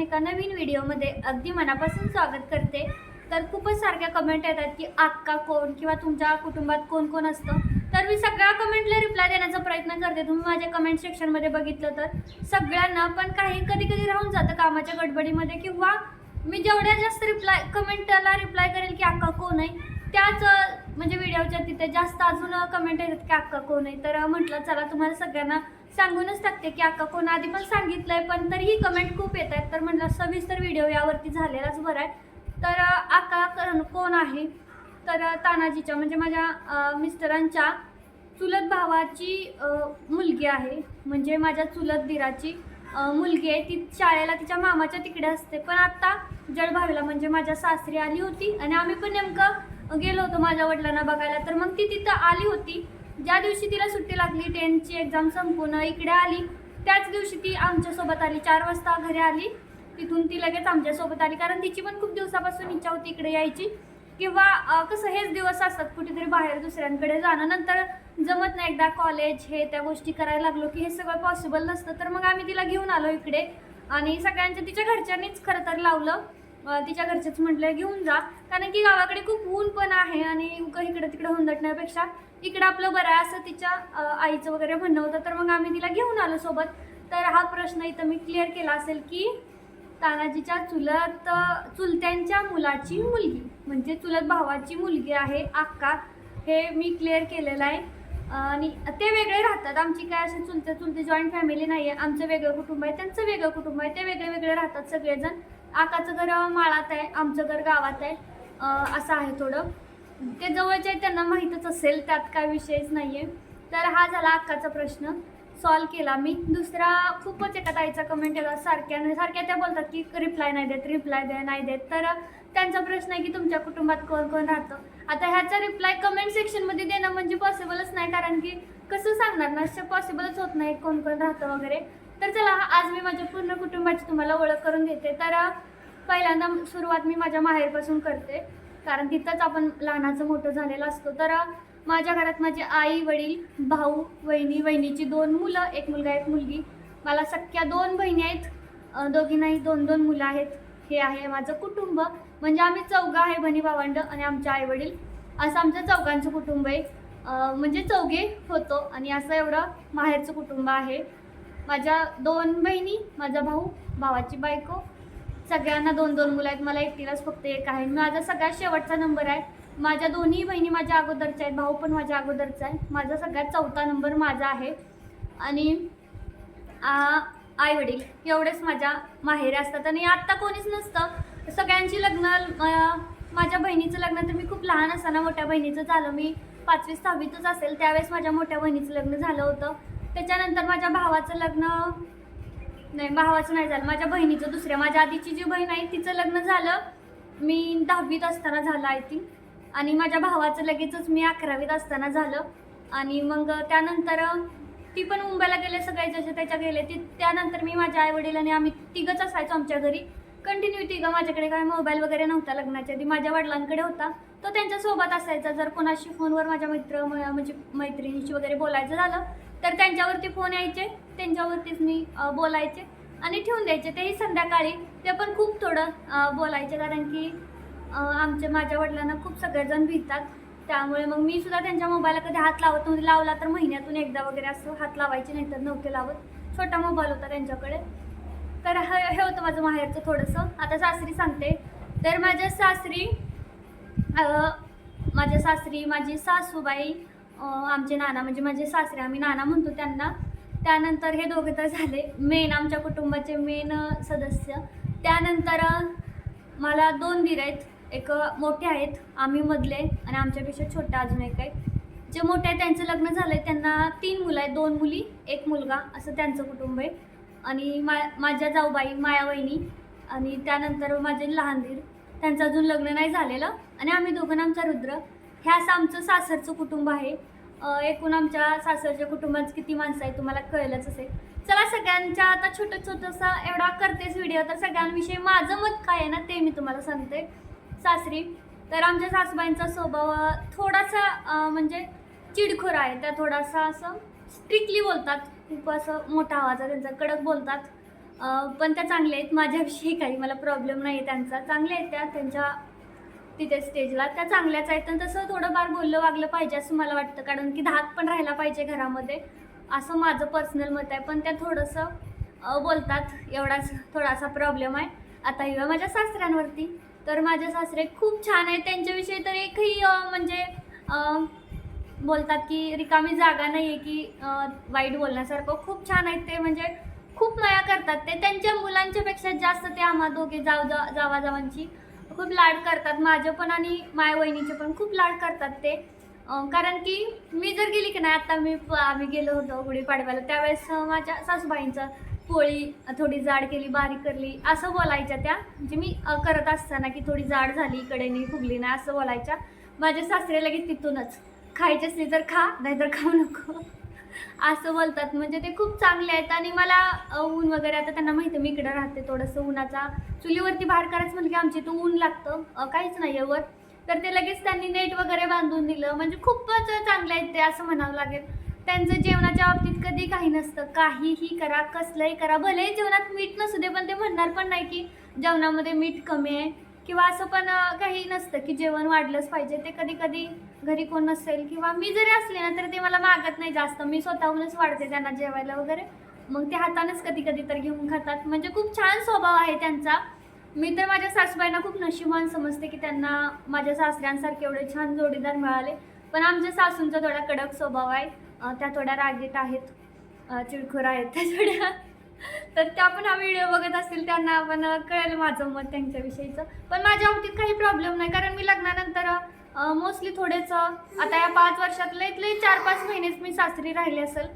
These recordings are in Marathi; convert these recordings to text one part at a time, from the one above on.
अजून एका नवीन व्हिडिओमध्ये अगदी मनापासून स्वागत करते. तर खूपच सारख्या कमेंट येतात की आक्का कोण किंवा तुमच्या कुटुंबात कोण कोण असतं? तर मी सगळ्या कमेंटला रिप्लाय देण्याचा प्रयत्न करते. तुम्ही माझ्या कमेंट सेक्शनमध्ये बघितलं तर सगळ्यांना पण काही कधी कधी राहून जातं कामाच्या गडबडीमध्ये किंवा मी जेवढ्या जास्त रिप्लाय कमेंटला रिप्लाय करेल की अक्का कोण आहे त्याच म्हणजे व्हिडिओच्या तिथे जास्त अजून कमेंट येतात की अक्का कोण आहे. तर म्हटलं चला तुम्हाला सगळ्यांना सांगूनच टाकते की अक्का कोण आधी पण सांगितलंय पण तरीही कमेंट खूप येत आहेत. तर म्हटलं सविस्तर व्हिडिओ यावरती झालेलाच बरा आहे. तर अक्का करण- कोण आहे? तर तानाजीच्या म्हणजे माझ्या मिस्टरांच्या चुलत भावाची मुलगी आहे. म्हणजे माझ्या चुलत दिराची मुलगी आहे. ती शाळेला तिच्या मामाच्या तिकडे असते. पण आत्ता जळभावीला म्हणजे माझ्या सासरी आली होती. आणि आम्ही पण नेमकं गेलो होतो माझ्या वडिलांना बघायला. तर मग ती तिथं आली होती. ज्या दिवशी तिला सुट्टी लागली टेनची एक्झाम संपून इकडे आली त्याच दिवशी ती आमच्यासोबत आली. चार वाजता घरी आली. तिथून ती लगेच आमच्यासोबत आली. कारण तिची पण खूप दिवसापासून इच्छा होती इकडे यायची. किंवा कसं हेच दिवस असतात कुठेतरी बाहेर दुसऱ्यांकडे जाणं. नंतर जमत नाही एकदा कॉलेज हे त्या गोष्टी करायला लागलो की हे सगळं पॉसिबल नसतं. तर मग आम्ही तिला घेऊन आलो इकडे. आणि सगळ्यांच्या तिच्या घरच्यांनीच खरं तर लावलं. तिच्या घरचेच म्हटलं घेऊन जा. कारण की गावाकडे खूप ऊन पण आहे आणि उगं इकडे तिकडे हुंदटण्यापेक्षा इकडं आपलं बरं आहे असं तिच्या आईचं वगैरे म्हणणं होतं. तर मग आम्ही तिला घेऊन आलो सोबत. तर हा प्रश्न इथं मी क्लिअर केला असेल की तानाजीच्या चुलत चुलत्यांच्या मुलाची मुलगी म्हणजे चुलत भावाची मुलगी आहे अक्का हे मी क्लिअर केलेलं आहे. आणि ते वेगळे राहतात. आमची काय अशी चुलते चुलते जॉईंट फॅमिली नाही आहे आमचं वेगळं कुटुंब आहे त्यांचं वेगळं कुटुंब आहे. ते वेगळे वेगळे राहतात सगळेजण. आकाचं घर माळात आहे आमचं घर गावात आहे. असं आहे थोडं. ते जवळचे आहे त्यांना माहीतच असेल त्यात काय विषयच नाही आहे तर हा झाला अक्काचा प्रश्न. सॉल्व केला मी. दुसरा खूपच एका ताईचा कमेंट येतात सारख्या सारख्या त्या बोलतात की रिप्लाय नाही देत रिप्लाय द्या नाही देत. तर त्यांचा प्रश्न आहे की तुमच्या कुटुंबात कोण कोण राहतं? आता ह्याचा रिप्लाय कमेंट सेक्शनमध्ये देणं म्हणजे पॉसिबलच नाही कारण की कसं सांगणार ना पॉसिबलच होत नाही कोण कोण राहतं वगैरे. तर चला आज मी माझ्या पूर्ण कुटुंबाची तुम्हाला ओळख करून देते. तर पहिल्यांदा सुरुवात मी माझ्या माहेरपासून करते. कारण तिथंच आपण लहानाचं मोठं झालेलं असतो. तर माझ्या घरात माझे आई वडील भाऊ वहिनी वहिनीची दोन मुलं एक मुलगा एक मुलगी. मला सख्या दोन बहिणी आहेत. दोघींनाही दोन दोन मुलं आहेत. हे आहे माझं कुटुंब. म्हणजे आम्ही चौघं आहे बहिणी भावंड आणि आमचे आई वडील. असं आमचं चौघांचं कुटुंब आहे. म्हणजे चौघे होतो आणि असं एवढं माहेरचं कुटुंब आहे. माझ्या दोन बहिणी माझा भाऊ भावाची बायको सगळ्यांना दोन दोन मुलं आहेत. मला एकटीलाच फक्त एक आहे. माझा सगळ्यात शेवटचा नंबर आहे. माझ्या दोन्ही बहिणी माझ्या अगोदरच्या आहेत. भाऊ पण माझ्या अगोदरचा आहे. माझा सगळ्यात चौथा नंबर माझा आहे. आणि आई वडील एवढेच माझ्या माहेरी असतात. आणि आत्ता कोणीच नसतं. सगळ्यांची लग्न माझ्या बहिणीचं लग्न तर मी खूप लहान असताना मोठ्या बहिणीचं झालं. मी पाचवी सहावीतच असेल. त्यावेळेस माझ्या मोठ्या बहिणीचं लग्न झालं होतं. त्याच्यानंतर माझ्या भावाचं लग्न नाही भावाचं नाही झालं. माझ्या बहिणीचं दुसऱ्या माझ्या आधीची जी बहीण आहे तिचं लग्न झालं. मी दहावीत असताना झालं आय थिंक आणि माझ्या भावाचं लगेचच मी अकरावीत असताना झालं. आणि मग त्यानंतर ती पण मुंबईला गेले सगळे जसे त्याच्या गेले ती त्यानंतर मी माझ्या आईवडिलांनी आणि आम्ही तिघंच असायचो आमच्या घरी. कंटिन्यू तिघं माझ्याकडे काय मोबाईल वगैरे नव्हता लग्नाच्या. आधी माझ्या वडिलांकडे होता. तो त्यांच्यासोबत असायचा. जर कोणाशी फोनवर माझ्या मित्र म- म्हणजे मैत्रिणीशी वगैरे बोलायचं झालं तर त्यांच्यावरती फोन यायचे त्यांच्यावरतीच मी बोलायचे आणि ठेवून द्यायचे. तेही संध्याकाळी. ते पण खूप थोडं बोलायचे कारण की आमच्या माझ्या वडिलांना खूप सगळेजण भितात त्यामुळे मग मी सुद्धा त्यांच्या मोबाईलला कधी हात लावत नव्हते. लावला तर महिन्यातून एकदा वगैरे असं हात लावायचे नाहीतर नव्हते लावत. छोटा मोबाईल होता त्यांच्याकडे. तर हे हे होतं माझं माहेरचं थोडंसं. आता सासरी सांगते. तर माझ्या सासरी माझ्या सासरी माझी सासूबाई आमचे नाना म्हणजे माझे सासरे आम्ही नाना म्हणतो त्यांना. त्यानंतर हे दोघे तर झाले. मेन आमच्या कुटुंबाचे मेन सदस्य. त्यानंतर मला दोन दीर आहेत. एक मोठे आहेत. आम्ही मधले आणि आमच्यापेक्षा छोटा अजून एक आहे जे मोठे आहेत त्यांचं लग्न झालं आहे त्यांना तीन मुलं आहेत. दोन मुली एक मुलगा. असं त्यांचं कुटुंब आहे. आणि मा माझ्या जाऊबाई माया वहिनी आणि त्यानंतर माझे लहान दीर. त्यांचं अजून लग्न नाही झालेलं. आणि आम्ही दोघं आमचा रुद्र. हे असं आमचं सासरचं कुटुंब आहे. एकूण आमच्या सासरच्या कुटुंबात किती माणसं आहेत तुम्हाला कळलंच असेल. चला सगळ्यांच्या आता छोटं छोटंसा एवढा करतेच व्हिडिओ तर सगळ्यांविषयी माझं मत काय आहे ना ते मी तुम्हाला सांगते. सासरी तर आमच्या सासूबाईंचा स्वभाव थोडासा म्हणजे चिडखोर आहे. त्या थोडासा असं स्ट्रिक्टली बोलतात. खूप असं मोठा आवाज आहे त्यांचा कडक बोलतात. पण त्या चांगल्या आहेत. माझ्याविषयी काही मला प्रॉब्लेम नाही आहे त्यांचा. चांगल्या आहेत त्या. त्यांच्या तिथे स्टेजला त्या चांगल्याच आहेत. आणि तसं थोडंफार बोललं वागलं पाहिजे असं मला वाटतं. कारण की धाक पण राहायला पाहिजे घरामध्ये. असं माझं पर्सनल मत आहे. पण त्या थोडंसं बोलतात. एवढाच थोडासा प्रॉब्लेम आहे. आता येऊया माझ्या सासऱ्यांवरती. तर माझे सासरे खूप छान आहेत. त्यांच्याविषयी तर एकही म्हणजे बोलतात की रिकामी जागा नाही आहे की वाईट बोलण्यासारखं. खूप छान आहेत ते. म्हणजे खूप माया करतात ते. त्यांच्या मुलांच्यापेक्षा जास्त ते आम्हा दोघे जाव जा जावाजावांची खूप लाड करतात. माझ्या पण आणि माय वहिनीचे पण खूप लाड करतात ते. कारण की मी जर गेली की नाही आता मी प- आम्ही गेलो होतो गुढीपाडव्याला त्यावेळेस माझ्या सासूबाईंचं पोळी थोडी जाड केली बारीक करली असं बोलायच्या त्या. म्हणजे मी करत असताना की थोडी जाड झाली इकडे नाही फुगली नाही असं बोलायच्या. माझे सासरे लगेच तिथूनच खायची असली तर खा नाहीतर खाऊ नको. असं बोलतात. म्हणजे ते खूप चांगले आहेत. आणि मला ऊन वगैरे आता त्यांना माहिती आहे मी इकडं राहते थोडंसं उन्हाचा. चुलीवरती बाहेर करायचं म्हणजे की आमच्या इथं ऊन लागतं. काहीच नाही आहे वर. तर ते लगेच त्यांनी नेट वगैरे बांधून दिलं. म्हणजे खूपच चांगले आहेत ते असं म्हणावं लागेल. त्यांचं जेवणाच्या बाबतीत कधी काही नसतं. काहीही करा कसलंही करा. भलेही जेवणात मीठ नसू दे पण ते म्हणणार पण नाही की जेवणामध्ये मीठ कमी आहे. किंवा असं पण काही नसतं की जेवण वाढलंच पाहिजे. ते कधी कधी घरी कोण नसेल किंवा मी जरी असले ना तरी ते मला मागत नाही जास्त. मी स्वतःहूनच वाढते त्यांना जेवायला वगैरे. मग ते हातानेच कधी कधी तर घेऊन खातात. म्हणजे खूप छान स्वभाव आहे त्यांचा. मी तर माझ्या सासूबाईंना खूप नशिबान समजते की त्यांना माझ्या सासऱ्यांसारखे एवढे छान जोडीदार मिळाले. पण आमच्या सासूंचा थोडा कडक स्वभाव आहे. त्या थोड्या रागीट आहेत. चिडखोर आहेत त्या थोड्या. तर त्या पण हा व्हिडिओ बघत असतील त्यांना आपण कळेल माझं मत त्यांच्याविषयीचं. पण माझ्या बाबतीत काही प्रॉब्लेम नाही कारण मी लग्नानंतर मोस्टली थोडेच आता या पाच वर्षात लईतले चार पाच महिनेच मी सासरी राहिले असेल.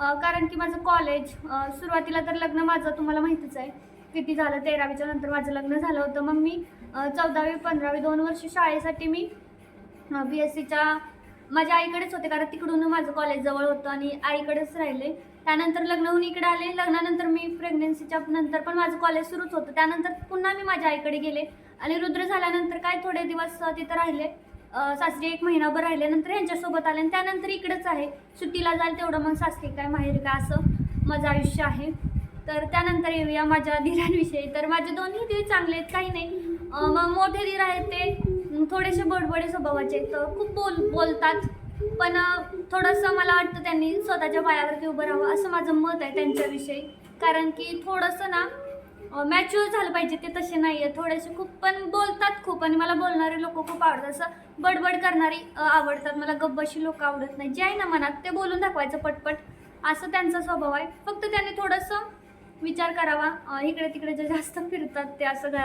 कारण की माझं कॉलेज सुरुवातीला तर लग्न माझं तुम्हाला माहितीच आहे. किती झालं तेरावीच्या नंतर माझं लग्न झालं होतं. मग मी चौदावी पंधरावी दोन वर्ष शाळेसाठी मी बी एस सीच्या माझ्या आईकडेच होते कारण तिकडून माझं कॉलेज जवळ होतं आणि आईकडेच राहिले. त्यानंतर लग्न होऊन इकडे आले. लग्नानंतर मी प्रेग्नन्सीच्या नंतर पण माझं कॉलेज सुरूच होतं. त्यानंतर पुन्हा मी माझ्या आईकडे गेले. आणि रुद्र झाल्यानंतर काय थोडे दिवस तिथं राहिले. सासरी एक महिनाभर राहिले. नंतर यांच्यासोबत आले आणि त्यानंतर इकडंच आहे. सुट्टीला जाईल तेवढं मग सासरी काय माहेर काय असं माझं आयुष्य आहे. तर त्यानंतर येऊया माझ्या धीरांविषयी तर माझे दोन्ही धीर चांगले आहेत काही नाही. मग मोठे धीर आहेत ते. थोडेसे बडबडे स्वभावाचे आहेत. तर खूप बोल बोलतात. पण थोडंसं मला वाटतं त्यांनी स्वतःच्या पायावरती उभं राहावं असं माझं मत आहे त्यांच्याविषयी. कारण की थोडंसं ना मॅच्युअर झालं पाहिजे ते तसे नाही आहे थोडेसे खूप पण बोलतात खूप आणि मला बोलणारे लोक खूप आवडतात. असं बडबड करणारी आवडतात. मला गब्बशी लोक आवडत नाही. जे आहे ना मनात ते बोलून दाखवायचं पटपट. असं त्यांचा स्वभाव आहे. फक्त त्यांनी थोडंसं विचार करावा. इकडे तिकडे जे जास्त फिरतात ते असं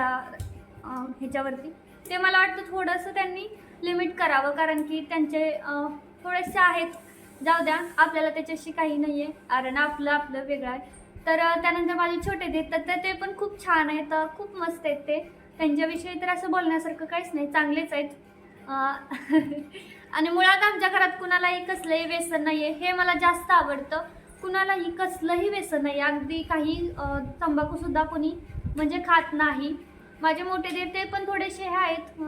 ह्याच्यावरती. ते मला वाटतं थोडंसं त्यांनी लिमिट करावं. कारण की त्यांचे थोडेसे आहेत. जाऊ द्या आपल्याला त्याच्याशी काही नाही आहे कारण आपलं आपलं वेगळं आहे. तर त्यानंतर माझे छोटे देत तर ते- पण खूप छान आहेत. खूप मस्त आहेत ते. त्यांच्याविषयी तर असं बोलण्यासारखं काहीच नाही. चांगलेच आहेत. आणि मुळात आमच्या घरात कुणालाही कसलंही व्यसन नाही आहे हे मला जास्त आवडतं. कुणालाही कसलंही व्यसन नाही अगदी काही तंबाखूसुद्धा कोणी म्हणजे खात नाही. माझे मोठे देव ते पण थोडेसे हे आहेत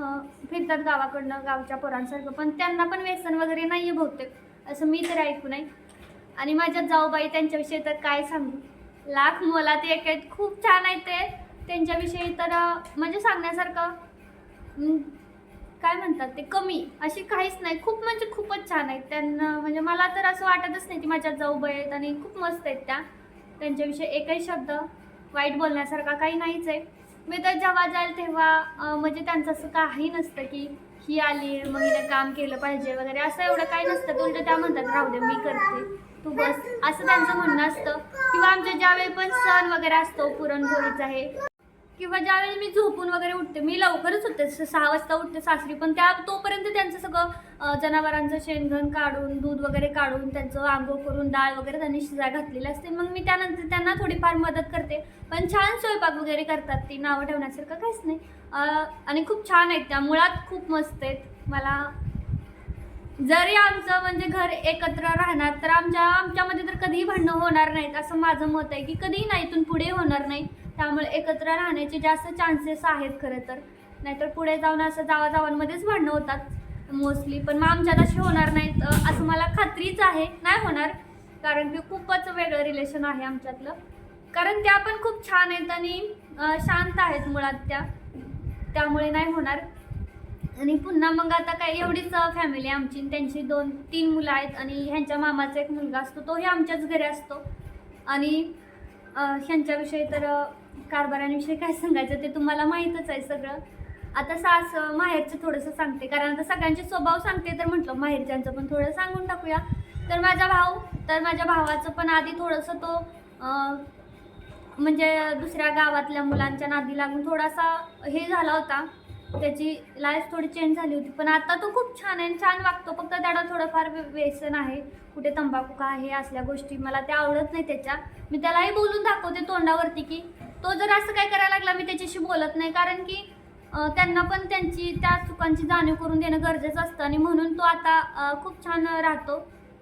फिरतात गावाकडनं गावच्या पोरांसारखं. पण त्यांना पण व्यसन वगैरे नाही आहे बहुतेक असं मी तर ऐकू नाही. आणि माझ्या जाऊबाई त्यांच्याविषयी तर काय सांगू? लाख मोलात एक आहेत खूप छान आहेत ते. त्यांच्याविषयी तर म्हणजे सांगण्यासारखं काय म्हणतात ते कमी अशी काहीच नाही. खूप म्हणजे खूपच छान आहेत. त्यांना म्हणजे मला तर असं वाटतच नाही की माझ्या जाऊबाई आहेत आणि खूप मस्त आहेत त्या. त्यांच्याविषयी एकही शब्द वाईट बोलण्यासारखा काही नाहीच आहे. मी तर जेव्हा जाईल तेव्हा म्हणजे त्यांचं असं काही नसतं की ही आली मग हिने काम केलं पाहिजे वगैरे असं एवढं काही नसतं. उलट त्या म्हणतात राहू दे मी करते. तू बस. असं त्यांचं म्हणणं असतं. किंवा आमच्या ज्यावेळी पण सण वगैरे असतो पुरणपोळीचा हे किंवा ज्यावेळी मी झोपून वगैरे उठते मी लवकरच उठते. स- सहा वाजता उठते सासरी पण त्या तोपर्यंत त्यांचं सगळं जनावरांचं शेणघण काढून दूध वगैरे काढून त्यांचं आंघोळ करून डाळ वगैरे त्यांनी शिजा घातलेली असते. मग मी त्यानंतर त्यांना थोडीफार मदत करते. पण छान स्वयंपाक वगैरे करतात ती नावं ठेवण्यासारखं काहीच नाही. आणि खूप छान आहेत त्या मुळात खूप मस्त आहेत. मला जरी आमचं म्हणजे घर एकत्र राहणार तर आमच्या आमच्यामध्ये तर कधीही भांडणं होणार नाहीत असं माझं मत आहे की कधीही नाही इथून पुढे होणार नाही. त्यामुळे एकत्र राहण्याचे जास्त चान्सेस आहेत खरं तर. नाहीतर पुढे जाऊन असं जावाजावांमध्येच भांडणं होतात मोस्टली पण मग आमच्यात असे होणार नाहीत. असं मला खात्रीच आहे. नाही होणार. कारण की खूपच वेगळं रिलेशन आहे आमच्यातलं. कारण त्या पण खूप छान आहेत आणि शांत आहेत मुळात त्या. त्यामुळे नाही होणार. आणि पुन्हा मग आता काय एवढीच फॅमिली आमची. आणि त्यांची दोन तीन मुलं आहेत आणि ह्यांच्या मामाचा एक मुलगा असतो. तोही आमच्याच घरी असतो. आणि ह्यांच्याविषयी तर कारभारांविषयी काय सांगायचं ते तुम्हाला माहीतच आहे सगळं. आता सास माहेरचं थोडंसं सांगते कारण आता सगळ्यांचे स्वभाव सांगते तर म्हटलं माहेरच्यांचं पण थोडं सांगून टाकूया. तर माझा भाऊ तर माझ्या भावाचं पण आधी थोडंसं तो म्हणजे दुसऱ्या गावातल्या मुलांच्या नादी लागून थोडासा हे झाला होता. त्याची लाईफ थोडी चेंज झाली होती. पण आता तो खूप छान आहे आणि छान वागतो. फक्त त्याला थोडंफार व्यसन आहे. कुठे तंबाखू का हे असल्या गोष्टी मला त्या आवडत नाही त्याच्या. मी त्यालाही बोलून दाखवते तोंडावरती की तो जर असं काय करायला लागला मी त्याच्याशी बोलत नाही. कारण की त्यांना पण त्यांची त्या चुकांची जाणीव करून देणं गरजेचं असतं. आणि म्हणून तो आता खूप छान राहतो.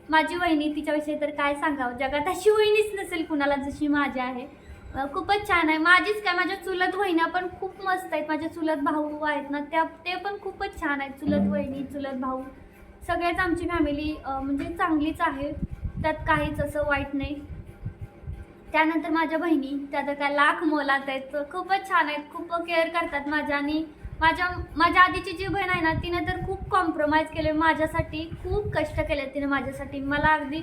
माझी वहिनी तिच्याविषयी तर काय सांगावं? जगात अशी वहिनीच नसेल कुणाला जशी माझी आहे. खूपच छान आहे. माझीच काय माझ्या चुलत वहिन्या पण खूप मस्त आहेत. माझ्या चुलत भाऊ आहेत ना त्या ते पण खूपच छान आहेत. चुलत वहिनी चुलत भाऊ. सगळ्याच आमची फॅमिली म्हणजे चांगलीच आहे. त्यात काहीच असं वाईट नाही. त्यानंतर माझ्या बहिणी त्या तर काय लाख मोलात आहेत खूपच छान आहेत खूप केअर करतात माझ्या आणि माझ्या माझ्या आधीची जी बहीण आहे ना तिने तर खूप कॉम्प्रोमाइज केले माझ्यासाठी खूप कष्ट केले तिने माझ्यासाठी. मला अगदी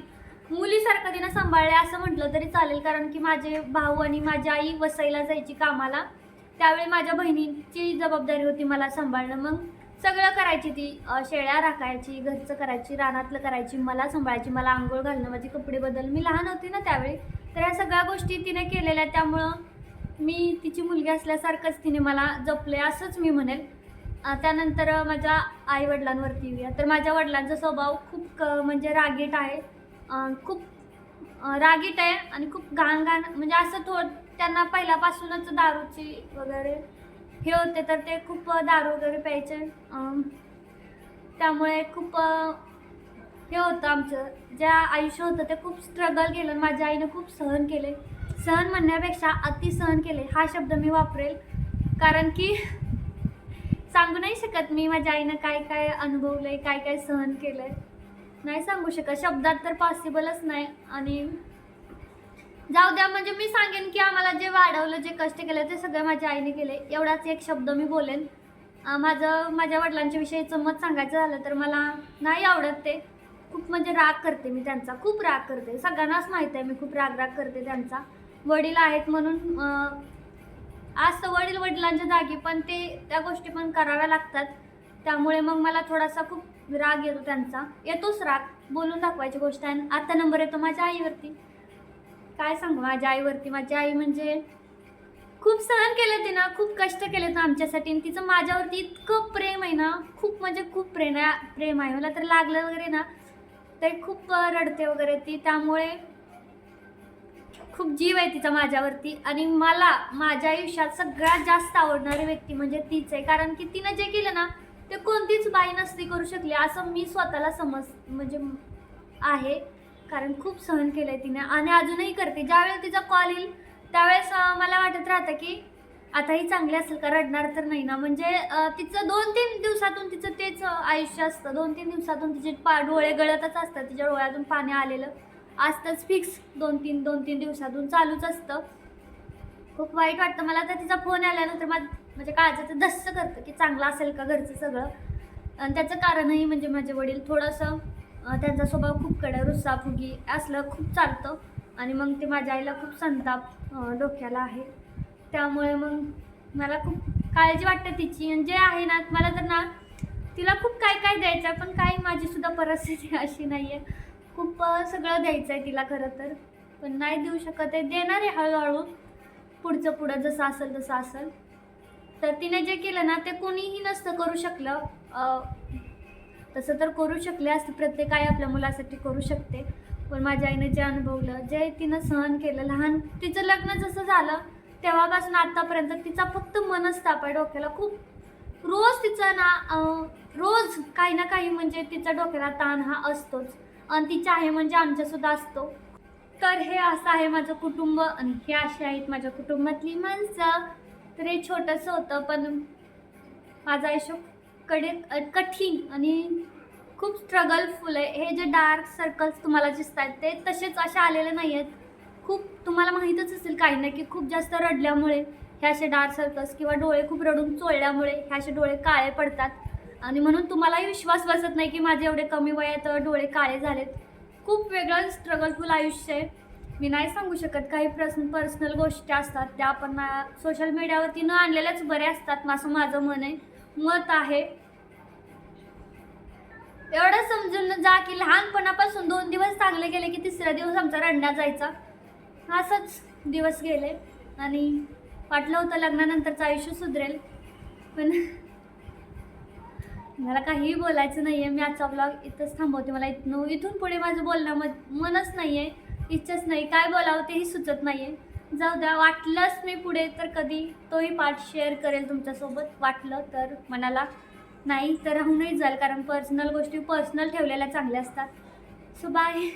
मुलीसारखं तिनं सांभाळले असं म्हटलं तरी चालेल कारण की माझे भाऊ आणि माझी आई वसईला जायची कामाला. त्यावेळी माझ्या बहिणीची जबाबदारी होती मला सांभाळणं. मग सगळं करायची ती शेळ्या राखायची घरचं करायची रानातलं करायची मला सांभाळायची मला आंघोळ घालणं माझे कपडे बदल मी लहान होती ना त्यावेळी तर ह्या सगळ्या गोष्टी तिने केलेल्या त्यामुळं मी तिची मुलगी असल्यासारखंच तिने मला जपले असंच मी म्हणेल. त्यानंतर माझ्या आई वडिलांवरती येऊया. तर माझ्या वडिलांचा स्वभाव खूप क म्हणजे रागीट आहे. खूप रागीट आहे आणि खूप घाण घाण म्हणजे असं थो त्यांना पहिल्यापासूनच दारूची वगैरे हे होते तर ते खूप दारू वगैरे प्यायचे. त्यामुळे खूप हे होतं आमचं. जे आयुष्य होतं ते खूप स्ट्रगल केलं माझ्या आईनं खूप सहन केले. सहन म्हणण्यापेक्षा अति सहन केले. हा शब्द मी वापरेल. कारण की सांगू नाही शकत मी माझ्या आईनं काय काय अनुभवलंय काय काय सहन केलंय. नाही सांगू शकत. शब्दात तर पॉसिबलच नाही. आणि जाऊ द्या म्हणजे मी सांगेन की आम्हाला जे वाढवलं जे कष्ट केलं ते सगळं माझ्या आईने केले. एवढाच एक शब्द मी बोलेन. माझं माझ्या वडिलांच्या विषयीचं मत सांगायचं झालं तर मला नाही आवडत ते. खूप म्हणजे राग करते मी त्यांचा खूप राग करते. सगळ्यांनाच माहीत आहे मी खूप राग राग करते त्यांचा. वडील आहेत म्हणून आज तर वडील वडिलांच्या जागी पण ते त्या गोष्टी पण कराव्या लागतात. त्यामुळे मग मला थोडासा खूप राग येतो त्यांचा. येतोच राग बोलून दाखवायची गोष्ट आहे. आता नंबर येतो माझ्या आईवरती. काय सांगू माझ्या आईवरती. माझी आई म्हणजे खूप सहन केलं तिनं खूप कष्ट केले ना आमच्यासाठी. आणि तिचं माझ्यावरती इतकं प्रेम आहे ना खूप म्हणजे खूप प्रेम आहे प्रेम आहे. मला तर लागलं वगैरे ना ते खूप रडते वगैरे ती. त्यामुळे खूप जीव आहे तिचा माझ्यावरती. आणि मला माझ्या आयुष्यात सगळ्यात जास्त आवडणारी व्यक्ती म्हणजे तीच आहे. कारण की तिनं जे केलं ना ते कोणतीच बाई नसती करू शकली असं मी स्वतःला समज म्हणजे आहे. कारण खूप सहन केलं आहे तिने. आणि अजूनही करते. ज्यावेळेस तिचा कॉल येईल त्यावेळेस मला वाटत राहतं की आताही चांगले चांगली असेल का? रडणार तर नाही ना. म्हणजे तिचं दोन तीन दिवसातून तिचं तेच आयुष्य असतं. दोन तीन दिवसातून तिचे पा डोळे गळतच असतात. तिच्या डोळ्यातून पाणी आलेलं असतंच फिक्स दोन तीन दोन तीन दिवसातून चालूच असतं. खूप वाईट वाटतं. मला तर तिचा फोन आल्यानंतर माझ म्हणजे काळजाचं दस्त करतं की चांगलं असेल का घरचं सगळं. आणि त्याचं कारणही म्हणजे माझे वडील थोडंसं त्यांचा स्वभाव खूप कडे रुस्साफुगी असलं खूप चालतं. आणि मग ते माझ्या आईला खूप संताप डोक्याला आहे. त्यामुळे मग मला खूप काळजी वाटते तिची. जे आहे ना मला तर ना तिला खूप काय काय द्यायचं आहे पण काही माझी सुद्धा परिस्थिती अशी नाही आहे खूप सगळं द्यायचं आहे तिला खरं तर. पण नाही देऊ शकत आहे. देणार आहे हळूहळू. पुढचं पुढं जसं असेल तसं असेल. तर तिने जे केलं ना ते कोणीही नसतं करू शकलं. तसं तर करू शकले असं प्रत्येक आई आपल्या मुलासाठी करू शकते. पण माझ्या आईने जे अनुभवलं जे तिनं सहन केलं लहान तिचं लग्न जसं झालं तेव्हापासून आत्तापर्यंत तिचा फक्त मनस्ताप आहे डोक्याला. खूप रोज तिचा ना रोज काही ना काही म्हणजे तिचा डोक्याला ताण हा असतोच. आणि तिच्या आहे म्हणजे आमच्यासुद्धा असतो. तर हे असं आहे माझं कुटुंब आणि हे असे आहेत माझ्या कुटुंबातली माणसं. तर हे छोटंसं होतं पण माझं आयुष्यकडे कठीण आणि खूप स्ट्रगलफुल आहे. हे जे डार्क सर्कल्स तुम्हाला दिसत आहेत ते तसेच असे आलेले नाही आहेत खूप तुम्हाला माहीतच असेल काही ना की खूप जास्त रडल्यामुळे ह्या असे डार्क सर्कल्स किंवा डोळे खूप रडून चोळल्यामुळे ह्या असे डोळे काळे पडतात. आणि म्हणून तुम्हालाही विश्वास बसत नाही की माझे एवढे कमी वयात डोळे काळे झालेत. खूप वेगळं स्ट्रगलफुल आयुष्य आहे. मी नाही सांगू शकत. काही पर्सन पर्सनल गोष्टी असतात त्या आपण सोशल मीडियावरती न आणलेल्याच बऱ्या असतात असं माझं मन आहे. मत आहे. एवढं समजून जा की लहानपणापासून दोन दिवस चांगले गेले की तिसरा दिवस आमचा रडण्यात जायचा. असंच दिवस गेले आणि वाटलं होतं लग्नानंतरचं आयुष्य सुधरेल पण मला काहीही बोलायचं नाही आहे मी आजचा ब्लॉग इथंच थांबवते. मला इथनं इथून पुढे माझं बोलणं मत मनच नाही आहे इच्छाच नाही. काय बोलावं तेही सुचत नाही आहे जाऊ द्या वाटलंच मी पुढे तर कधी तोही पार्ट शेअर करेल तुमच्यासोबत. वाटलं तर मनाला नाही तर राहूनही जाईल. कारण पर्सनल गोष्टी पर्सनल ठेवलेल्या चांगल्या असतात. So bye